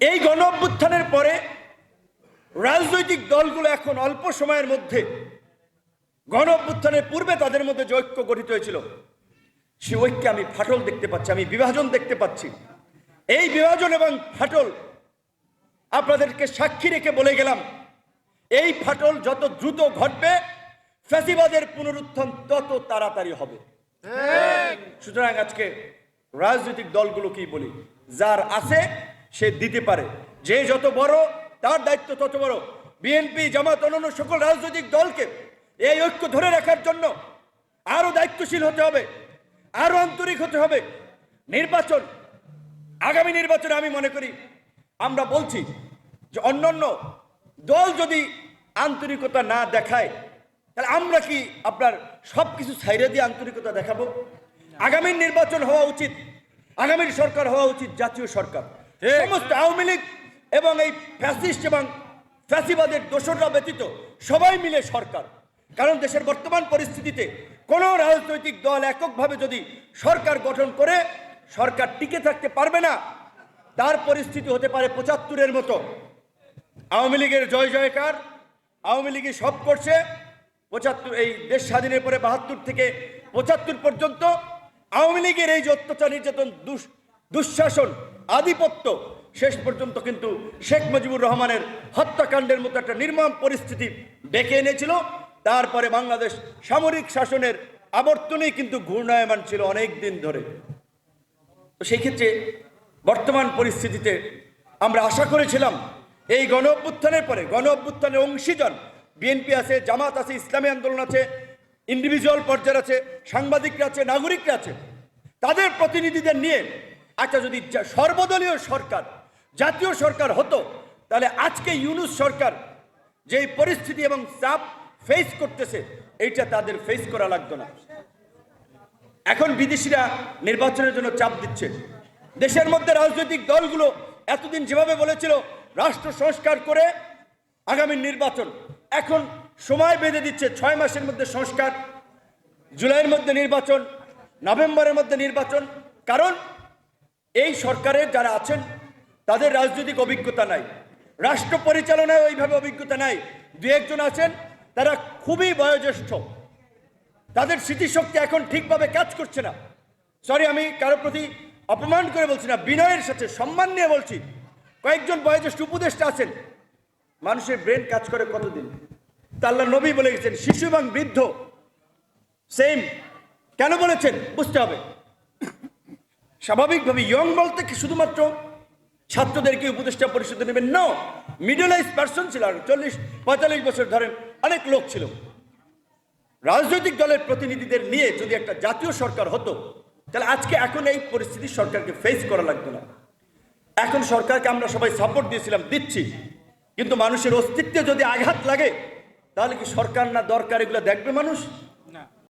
এই গণ অভ্যুত্থানের পরে রাজনৈতিক দলগুলো এখন অল্প সময়ের মধ্যে গণ অভ্যুত্থানের পূর্বে তাদের মধ্যে যে ঐক্য গঠিত হয়েছিল সে ঐক্যে আমি ফাটল দেখতে পাচ্ছি আমি বিভাজন দেখতে পাচ্ছি। এই বিভাজন এবং ফাটল আপনাদেরকে সাক্ষী রেখে বলে গেলাম এই ফাটল যত দ্রুত ঘটবে ফ্যাসিবাদের পুনরুত্থান তত তাড়াতাড়ি হবে। সুতরাং আজকে রাজনৈতিক দলগুলো কি বলি যার আছে সে দিতে পারে। যে যত বড়, তার দায়িত্ব তত বড়। বিএনপি জামাত, অন্যান্য সকল রাজনৈতিক দলকে এই ঐক্য ধরে রাখার জন্য আরও দায়িত্বশীল হতে হবে আরও আন্তরিক হতে হবে। নির্বাচন, আগামী নির্বাচনে আমি মনে করি, আমরা বলছি যে অন্যান্য দল যদি আন্তরিকতা না দেখায়, তাহলে আমরা কি আপনার সব কিছু ছাইরে দিয়ে আন্তরিকতা দেখাবো? আগামী নির্বাচন হওয়া উচিত আগামীর সরকার হওয়া উচিত জাতীয় সরকার। সমস্ত আওয়ামী লীগ এবং এই ফ্যাসিস্ট এবং ফ্যাসিবাদের দোসররা ব্যতীত সবাই মিলে সরকার। কারণ দেশের বর্তমান পরিস্থিতিতে কোনো রাজনৈতিক দল এককভাবে যদি সরকার গঠন করে, সরকার টিকে থাকতে পারবে না, তার পরিস্থিতি হতে পারে পঁচাত্তরের মতো। আওয়ামী লীগের জয় জয়কার, আওয়ামী লীগই সব করছে। পঁচাত্তর, এই দেশ স্বাধীনের পরে বাহাত্তর থেকে পঁচাত্তর পর্যন্ত আওয়ামী লীগের এই যে অত্যাচার, নির্যাতন দুঃশাসন আধিপত্য। শেষ পর্যন্ত কিন্তু শেখ মুজিবুর রহমানের হত্যাকাণ্ডের মতো একটা নির্মম পরিস্থিতি ডেকে এনেছিল। তারপরে বাংলাদেশ সামরিক শাসনের আবর্তনেই কিন্তু ঘূর্ণায়মান ছিল অনেক দিন ধরে। তো সেই ক্ষেত্রে বর্তমান পরিস্থিতিতে আমরা আশা করেছিলাম, এই গণ অভ্যুত্থানের পরে গণ অভ্যুত্থানের অংশীজন বিএনপি আছে, জামাত আছে, ইসলামী আন্দোলন আছে ইন্ডিভিজুয়াল পর্যায়ের আছে, সাংবাদিকরা আছে, নাগরিকরা আছে, তাদের প্রতিনিধিদের নিয়ে আচ্ছা যদি সর্বদলীয় সরকার, জাতীয় সরকার হতো, তাহলে আজকে ইউনুস সরকার যেই পরিস্থিতি এবং চাপ ফেস করতেছে, এইটা তাদের ফেস করা লাগতো না। এখন বিদেশিরা নির্বাচনের জন্য চাপ দিচ্ছে। দেশের মধ্যে রাজনৈতিক দলগুলো এতদিন যেভাবে বলেছিল, রাষ্ট্র সংস্কার করে আগামী নির্বাচন। এখন সময় বেঁধে দিচ্ছে, ছয় মাসের মধ্যে সংস্কার, জুলাইয়ের মধ্যে নির্বাচন, নভেম্বরের মধ্যে নির্বাচন। কারণ এই সরকারের যারা আছেন, তাদের রাজনৈতিক অভিজ্ঞতা নাই। রাষ্ট্র পরিচালনায় ওইভাবে অভিজ্ঞতা নাই। দু একজন আছেন, তারা খুবই বয়োজ্যেষ্ঠ। তাদের স্মৃতিশক্তি এখন ঠিকভাবে কাজ করছে না। সরি আমি কারও প্রতি অপমান করে বলছি না, বিনয়ের সাথে সম্মান নিয়ে বলছি। কয়েকজন বয়োজ্যেষ্ঠ উপদেষ্টা আছেন। মানুষের ব্রেন কাজ করে কতদিন? তা আল্লাহ নবী বলে গেছেন, শিশু এবং বৃদ্ধ। সেম কেন বলেছেন? বুঝতে হবে। স্বাভাবিকভাবে ইয়ং বলতে কি শুধুমাত্র ছাত্রদেরকে উপদেষ্টা পরিষদে নেবেন? ন মিডল এজ পার্সন ছিল আর চল্লিশ, পঁয়তাল্লিশ বছর ধরেন অনেক লোক ছিল। রাজনৈতিক দলের প্রতিনিধিদের নিয়ে যদি একটা জাতীয় সরকার হতো, তাহলে আজকে এখন এই পরিস্থিতি সরকারকে ফেস করা লাগতো না। এখন সরকারকে আমরা সবাই সাপোর্ট দিয়েছিলাম, দিচ্ছি। কিন্তু মানুষের অস্তিত্বে যদি আঘাত লাগে, তাহলে কি সরকার না দরকার এগুলো দেখবে মানুষ?